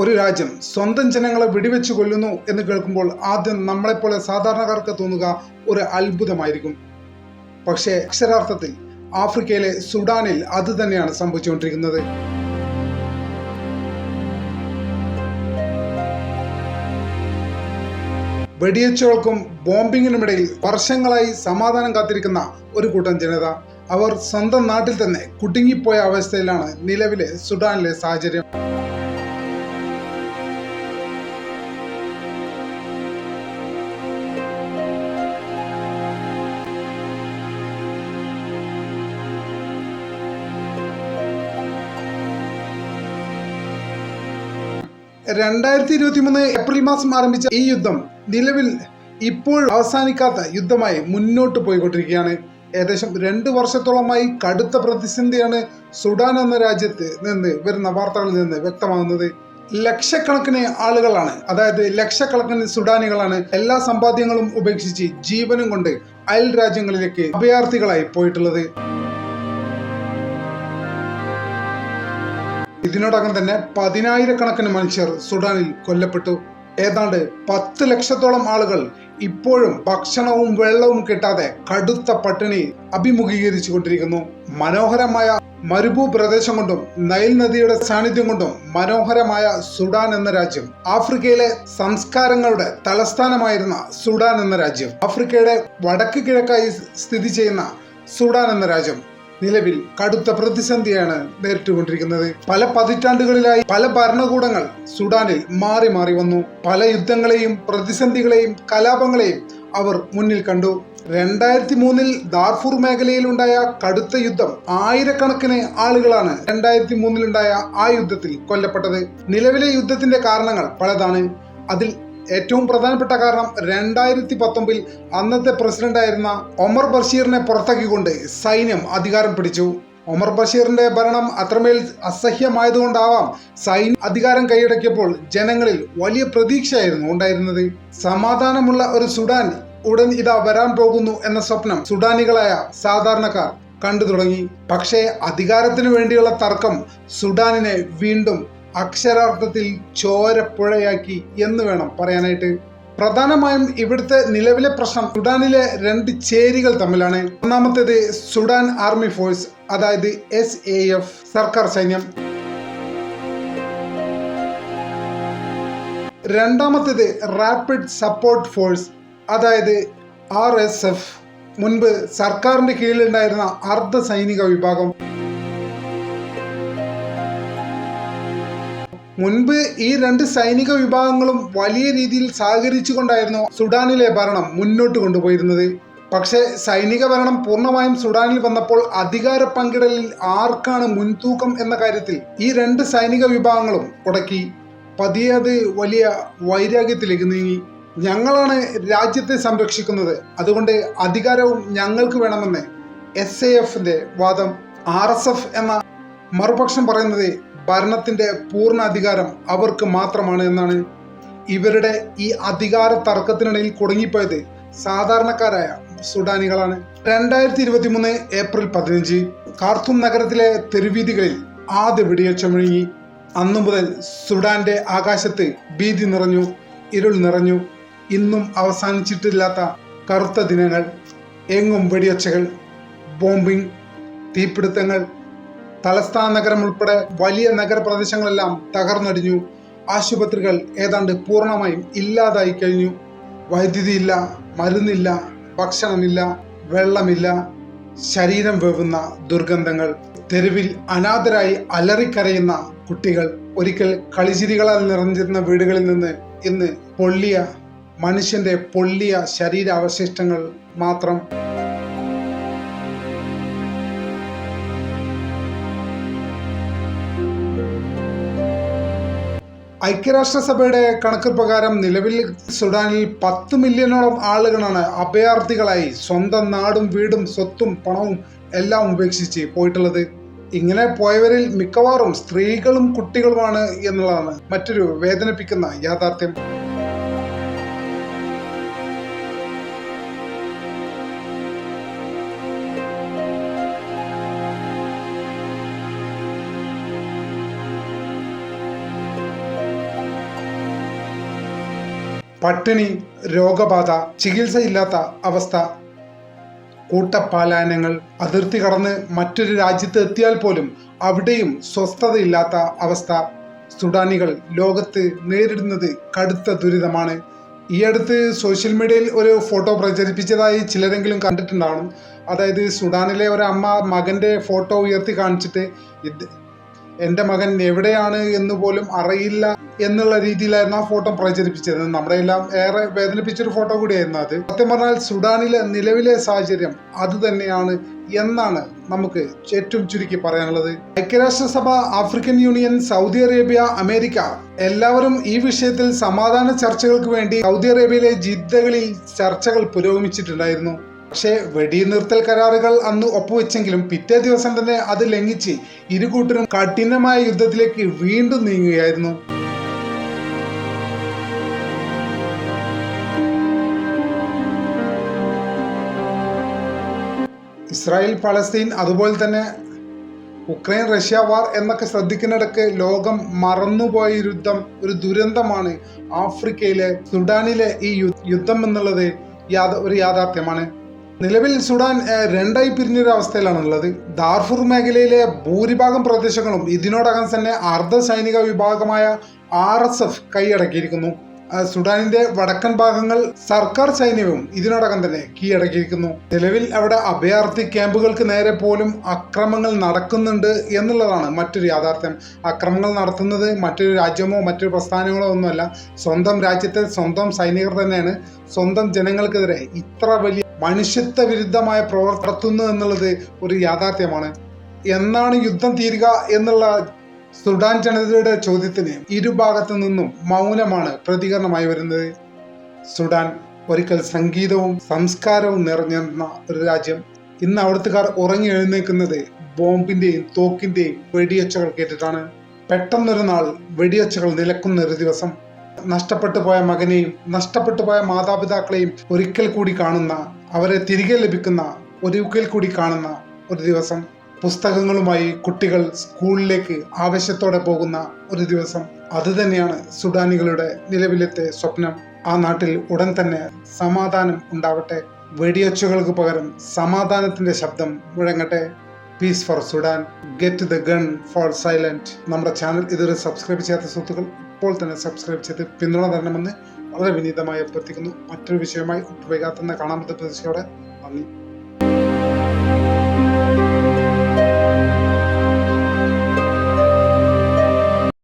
ഒരു രാജ്യം സ്വന്തം ജനങ്ങളെ വെടിവെച്ച് കൊല്ലുന്നു എന്ന് കേൾക്കുമ്പോൾ ആദ്യം നമ്മളെപ്പോലെ സാധാരണക്കാർക്ക് തോന്നുക ഒരു അത്ഭുതമായിരിക്കും. പക്ഷേ അക്ഷരാർത്ഥത്തിൽ ആഫ്രിക്കയിലെ സുഡാനിൽ അത് തന്നെയാണ് സംഭവിച്ചുകൊണ്ടിരിക്കുന്നത്. വെടിയച്ചുകൾക്കും ബോംബിങ്ങിനുമിടയിൽ വർഷങ്ങളായി സമാധാനം കാത്തിരിക്കുന്ന ഒരു കൂട്ടം ജനത. അവർ സ്വന്തം നാട്ടിൽ തന്നെ കുടുങ്ങിപ്പോയ അവസ്ഥയിലാണ് നിലവിലെ സുഡാനിലെ സാഹചര്യം. രണ്ടായിരത്തി ഇരുപത്തി മൂന്ന് ഏപ്രിൽ മാസം ആരംഭിച്ച ഈ യുദ്ധം നിലവിൽ ഇപ്പോൾ അവസാനിക്കാത്ത യുദ്ധമായി മുന്നോട്ട് പോയിക്കൊണ്ടിരിക്കുകയാണ്. ഏകദേശം രണ്ട് വർഷത്തോളമായി കടുത്ത പ്രതിസന്ധിയാണ് സുഡാൻ എന്ന രാജ്യത്ത് നിന്ന് വരുന്ന വാർത്തകളിൽ നിന്ന് വ്യക്തമാകുന്നത്. ലക്ഷക്കണക്കിന് ആളുകളാണ് അതായത് ലക്ഷക്കണക്കിന് സുഡാനികളാണ് എല്ലാ സമ്പാദ്യങ്ങളും ഉപേക്ഷിച്ച് ജീവനും കൊണ്ട് അയൽ രാജ്യങ്ങളിലേക്ക് അഭയാർത്ഥികളായി പോയിട്ടുള്ളത്. ഇതിനോടകം തന്നെ പതിനായിരക്കണക്കിന് മനുഷ്യർ സുഡാനിൽ കൊല്ലപ്പെട്ടു. ഏതാണ്ട് പത്ത് ലക്ഷത്തോളം ആളുകൾ ഇപ്പോഴും ഭക്ഷണവും വെള്ളവും കിട്ടാതെ കടുത്ത പട്ടിണി അഭിമുഖീകരിച്ചു കൊണ്ടിരിക്കുന്നു. മനോഹരമായ മരുഭൂ പ്രദേശം കൊണ്ടും നൈൽ നദിയുടെ സാന്നിധ്യം കൊണ്ടും മനോഹരമായ സുഡാൻ എന്ന രാജ്യം ആഫ്രിക്കയിലെ സംസ്കാരങ്ങളുടെ തലസ്ഥാനമായിരുന്ന സുഡാൻ എന്ന രാജ്യം. ആഫ്രിക്കയുടെ വടക്ക് കിഴക്കായി സ്ഥിതി ചെയ്യുന്ന സുഡാൻ എന്ന രാജ്യം. നിലവിൽ കടുത്ത പ്രതിസന്ധിയാണ് നേരിട്ടുകൊണ്ടിരിക്കുന്നത്. പല പതിറ്റാണ്ടുകളിലായി പല ഭരണകൂടങ്ങൾ സുഡാനിൽ മാറി മാറി വന്നു. പല യുദ്ധങ്ങളെയും പ്രതിസന്ധികളെയും കലാപങ്ങളെയും അവർ മുന്നിൽ കണ്ടു. രണ്ടായിരത്തി മൂന്നിൽ ദാർഫൂർ മേഖലയിലുണ്ടായ കടുത്ത യുദ്ധം ആയിരക്കണക്കിന് ആളുകളാണ് രണ്ടായിരത്തി മൂന്നിലുണ്ടായ ആ യുദ്ധത്തിൽ കൊല്ലപ്പെട്ടത്. നിലവിലെ യുദ്ധത്തിന്റെ കാരണങ്ങൾ പലതാണ്. അതിൽ ഏറ്റവും പ്രധാനപ്പെട്ട കാരണം രണ്ടായിരത്തി പത്തൊമ്പതിൽ അന്നത്തെ പ്രസിഡന്റായിരുന്ന ഒമർ ബഷീറിനെ പുറത്താക്കിക്കൊണ്ട് സൈന്യം അധികാരം പിടിച്ചു. ഒമർ ബഷീറിന്റെ ഭരണം അത്രമേൽ അസഹ്യമായതുകൊണ്ടാവാം സൈന്യം അധികാരം കൈയടക്കിയപ്പോൾ ജനങ്ങളിൽ വലിയ പ്രതീക്ഷയായിരുന്നു ഉണ്ടായിരുന്നത്. സമാധാനമുള്ള ഒരു സുഡാൻ ഉടൻ ഇതാ വരാൻ പോകുന്നു എന്ന സ്വപ്നം സുഡാനികളായ സാധാരണക്കാർ കണ്ടു തുടങ്ങി. പക്ഷേ അധികാരത്തിനു വേണ്ടിയുള്ള തർക്കം സുഡാനിനെ വീണ്ടും അക്ഷരാർത്ഥത്തിൽ ചോരപ്പുഴയാക്കി എന്ന് വേണം പറയാനായിട്ട്. പ്രധാനമായും ഇവിടുത്തെ നിലവിലെ പ്രശ്നം സുഡാനിലെ രണ്ട് ചേരികൾ തമ്മിലാണ്. ഒന്നാമത്തേത് സുഡാൻ ആർമി ഫോഴ്സ് അതായത് എസ് എ എഫ് സർക്കാർ സൈന്യം. രണ്ടാമത്തേത് റാപ്പിഡ് സപ്പോർട്ട് ഫോഴ്സ് അതായത് ആർ എസ് എഫ്. മുൻപ് സർക്കാരിന്റെ കീഴിലുണ്ടായിരുന്ന അർദ്ധ സൈനിക വിഭാഗം. മുൻപ് ഈ രണ്ട് സൈനിക വിഭാഗങ്ങളും വലിയ രീതിയിൽ സഹകരിച്ചുകൊണ്ടായിരുന്നു സുഡാനിലെ ഭരണം മുന്നോട്ട് കൊണ്ടുപോയിരുന്നത്. പക്ഷേ സൈനിക ഭരണം പൂർണമായും സുഡാനിൽ വന്നപ്പോൾ അധികാര പങ്കിടലിൽ ആർക്കാണ് മുൻതൂക്കം എന്ന കാര്യത്തിൽ ഈ രണ്ട് സൈനിക വിഭാഗങ്ങളും ഉടക്കി. പതിയെ അത് വലിയ വൈരാഗ്യത്തിലേക്ക് നീങ്ങി. ഞങ്ങളാണ് രാജ്യത്തെ സംരക്ഷിക്കുന്നത്. അതുകൊണ്ട് അധികാരവും ഞങ്ങൾക്ക് വേണമെന്ന് എസ് എ എഫിന്റെ വാദം ആർ എസ് എഫ് എന്ന മറുപക്ഷം പറയുന്നത് ഭരണത്തിന്റെ പൂർണ അധികാരം അവർക്ക് മാത്രമാണ് എന്നാണ് ഇവരുടെ ഈ അധികാര തർക്കത്തിനിടയിൽ കുടുങ്ങിപ്പോയത് സാധാരണക്കാരായ സുഡാനികളാണ്. രണ്ടായിരത്തി ഇരുപത്തി മൂന്ന് ഏപ്രിൽ പതിനഞ്ച് കാർത്തൂം നഗരത്തിലെ തെരുവീതികളിൽ ആദ്യ വെടിയേച്ച അന്നു മുതൽ സുഡാന്റെ ആകാശത്ത് ഭീതി നിറഞ്ഞു ഇരുൾ നിറഞ്ഞു. ഇന്നും അവസാനിച്ചിട്ടില്ലാത്ത കറുത്ത ദിനങ്ങൾ എങ്ങും വെടിയൊച്ചകൾ ബോംബിംഗ് തീപിടുത്തങ്ങൾ തലസ്ഥാന നഗരം ഉൾപ്പെടെ വലിയ നഗരപ്രദേശങ്ങളെല്ലാം തകർന്നടിഞ്ഞു. ആശുപത്രികൾ ഏതാണ്ട് പൂർണമായും ഇല്ലാതായി കഴിഞ്ഞു. വൈദ്യുതിയില്ല മരുന്നില്ല ഭക്ഷണമില്ല വെള്ളമില്ല ശരീരം വേവുന്ന ദുർഗന്ധങ്ങൾ തെരുവിൽ അനാഥരായി അലറിക്കരയുന്ന കുട്ടികൾ ഒരിക്കൽ കളിചിരികളാൽ നിറഞ്ഞിരുന്ന വീടുകളിൽ നിന്ന് ഇന്ന് പൊള്ളിയ മനുഷ്യന്റെ പൊള്ളിയ ശരീരാവശിഷ്ടങ്ങൾ മാത്രം ഐക്യരാഷ്ട്രസഭയുടെ കണക്ക് പ്രകാരം നിലവിൽ സുഡാനിൽ പത്ത് മില്യണോളം ആളുകളാണ് അഭയാർത്ഥികളായി സ്വന്തം നാടും വീടും സ്വത്തും പണവും എല്ലാം ഉപേക്ഷിച്ച് പോയിട്ടുള്ളത്. ഇങ്ങനെ പോയവരിൽ മിക്കവാറും സ്ത്രീകളും കുട്ടികളുമാണ് എന്നുള്ളതാണ് മറ്റൊരു വേദനിപ്പിക്കുന്ന യാഥാർത്ഥ്യം. പട്ടിണി രോഗബാധ ചികിത്സയില്ലാത്ത അവസ്ഥ. കൂട്ടപ്പാലായനങ്ങൾ അതിർത്തി കടന്ന് മറ്റൊരു രാജ്യത്ത് എത്തിയാൽ പോലും അവിടെയും സ്വസ്ഥതയില്ലാത്ത അവസ്ഥ. സുഡാനികൾ ലോകത്ത് നേരിടുന്നത് കടുത്ത ദുരിതമാണ്. ഈ അടുത്ത് സോഷ്യൽ മീഡിയയിൽ ഒരു ഫോട്ടോ പ്രചരിപ്പിച്ചതായി ചിലരെങ്കിലും കണ്ടിട്ടുണ്ടാവണം. അതായത് സുഡാനിലെ ഒരു അമ്മ മകന്റെ ഫോട്ടോ ഉയർത്തി കാണിച്ചിട്ട് എന്റെ മകൻ എവിടെയാണ് എന്ന് പോലും അറിയില്ല എന്നുള്ള രീതിയിലായിരുന്നു ആ ഫോട്ടോ പ്രചരിപ്പിച്ചത്. നമ്മുടെ എല്ലാം ഏറെ വേദനിപ്പിച്ചൊരു ഫോട്ടോ കൂടിയായിരുന്നു അത്. സത്യം പറഞ്ഞാൽ സുഡാനിലെ നിലവിലെ സാഹചര്യം അത് തന്നെയാണ് എന്നാണ് നമുക്ക് ഏറ്റവും ചുരുക്കി പറയാനുള്ളത്. ഐക്യരാഷ്ട്രസഭ African Union Saudi Arabia America എല്ലാവരും ഈ വിഷയത്തിൽ സമാധാന ചർച്ചകൾക്ക് വേണ്ടി സൗദി അറേബ്യയിലെ ജിദ്ദകളിൽ ചർച്ചകൾ പുരോഗമിച്ചിട്ടുണ്ടായിരുന്നു. പക്ഷേ വെടിനിർത്തൽ കരാറുകൾ അന്ന് ഒപ്പുവെച്ചെങ്കിലും പിറ്റേ ദിവസം തന്നെ അത് ലംഘിച്ച് ഇരുകൂട്ടരും കഠിനമായ യുദ്ധത്തിലേക്ക് വീണ്ടും നീങ്ങുകയായിരുന്നു. ഇസ്രായേൽ പലസ്തീൻ അതുപോലെ തന്നെ ഉക്രൈൻ റഷ്യ വാർ എന്നൊക്കെ ശ്രദ്ധിക്കുന്നിടക്ക് ലോകം മറന്നുപോയ യുദ്ധം ഒരു ദുരന്തമാണ് ആഫ്രിക്കയിലെ സുഡാനിലെ ഈ യുദ്ധം എന്നുള്ളത് യാഥ ഒരു യാഥാർത്ഥ്യമാണ്. നിലവിൽ സുഡാൻ രണ്ടായി പിരിഞ്ഞൊരു അവസ്ഥയിലാണുള്ളത് ദാർഫൂർ മേഖലയിലെ ഭൂരിഭാഗം പ്രദേശങ്ങളും ഇതിനോടകം തന്നെ അർദ്ധ സൈനിക വിഭാഗമായ ആർ എസ് എഫ് കൈയടക്കിയിരിക്കുന്നു സുഡാനിന്റെ വടക്കൻ ഭാഗങ്ങൾ സർക്കാർ സൈന്യവും ഇതിനോടകം തന്നെ കീഴടക്കിയിരിക്കുന്നു. നിലവിൽ അവിടെ അഭയാർത്ഥി ക്യാമ്പുകൾക്ക് നേരെ പോലും അക്രമങ്ങൾ നടക്കുന്നുണ്ട് എന്നുള്ളതാണ് മറ്റൊരു യാഥാർത്ഥ്യം. അക്രമങ്ങൾ നടത്തുന്നത് മറ്റൊരു രാജ്യമോ മറ്റൊരു പ്രസ്ഥാനങ്ങളോ ഒന്നുമല്ല. സ്വന്തം രാജ്യത്തെ സ്വന്തം സൈനികർ തന്നെയാണ്. സ്വന്തം ജനങ്ങൾക്കെതിരെ ഇത്ര വലിയ മനുഷ്യത്വ വിരുദ്ധമായ പ്രവർത്തനം എന്നുള്ളത് ഒരു യാഥാർത്ഥ്യമാണ്. എന്നാണ് യുദ്ധം തീരുക എന്നുള്ള സുഡാൻ ജനതയുടെ ചോദ്യത്തിന് ഇരുഭാഗത്തു നിന്നും മൗനമാണ് പ്രതികരണമായി വരുന്നത്. സുഡാൻ ഒരിക്കൽ സംഗീതവും സംസ്കാരവും നിറഞ്ഞിരുന്ന ഒരു രാജ്യം. ഇന്ന് അവിടുത്തുകാർ ഉറങ്ങി എഴുന്നേൽക്കുന്നത് ബോംബിന്റെയും തോക്കിന്റെയും വെടിയൊച്ചകൾ കേട്ടിട്ടാണ്. പെട്ടെന്നൊരു നാൾ വെടിയൊച്ചകൾ നിലക്കുന്ന ഒരു ദിവസം നഷ്ടപ്പെട്ടു പോയ മകനെയും നഷ്ടപ്പെട്ടു പോയ മാതാപിതാക്കളെയും ഒരിക്കൽ കൂടി കാണുന്ന അവരെ തിരികെ ലഭിക്കുന്ന ഒരിക്കൽ കൂടി കാണുന്ന ഒരു ദിവസം. പുസ്തകങ്ങളുമായി കുട്ടികൾ സ്കൂളിലേക്ക് ആവേശത്തോടെ പോകുന്ന ഒരു ദിവസം. അതുതന്നെയാണ് സുഡാനികളുടെ നിലവിലത്തെ സ്വപ്നം. ആ നാട്ടിൽ ഉടൻ തന്നെ സമാധാനം ഉണ്ടാവട്ടെ. വെടിയൊച്ചകൾക്ക് പകരം സമാധാനത്തിന്റെ ശബ്ദം മുഴങ്ങട്ടെ. Peace for Sudan get the gun for silent നമ്മുടെ ചാനൽ ഇതുവരെ സബ്സ്ക്രൈബ് ചെയ്യാത്ത സുഹൃത്തുക്കൾ ഇപ്പോൾ തന്നെ സബ്സ്ക്രൈബ് ചെയ്ത് പിന്തുണ തരണമെന്ന് വളരെ വിനീതമായി അഭ്യർത്ഥിക്കുന്നു. മറ്റൊരു വിഷയമായി ഒട്ടുവൈകാത്ത കാണാൻ പറ്റുന്ന പ്രതീക്ഷയോടെ നന്ദി.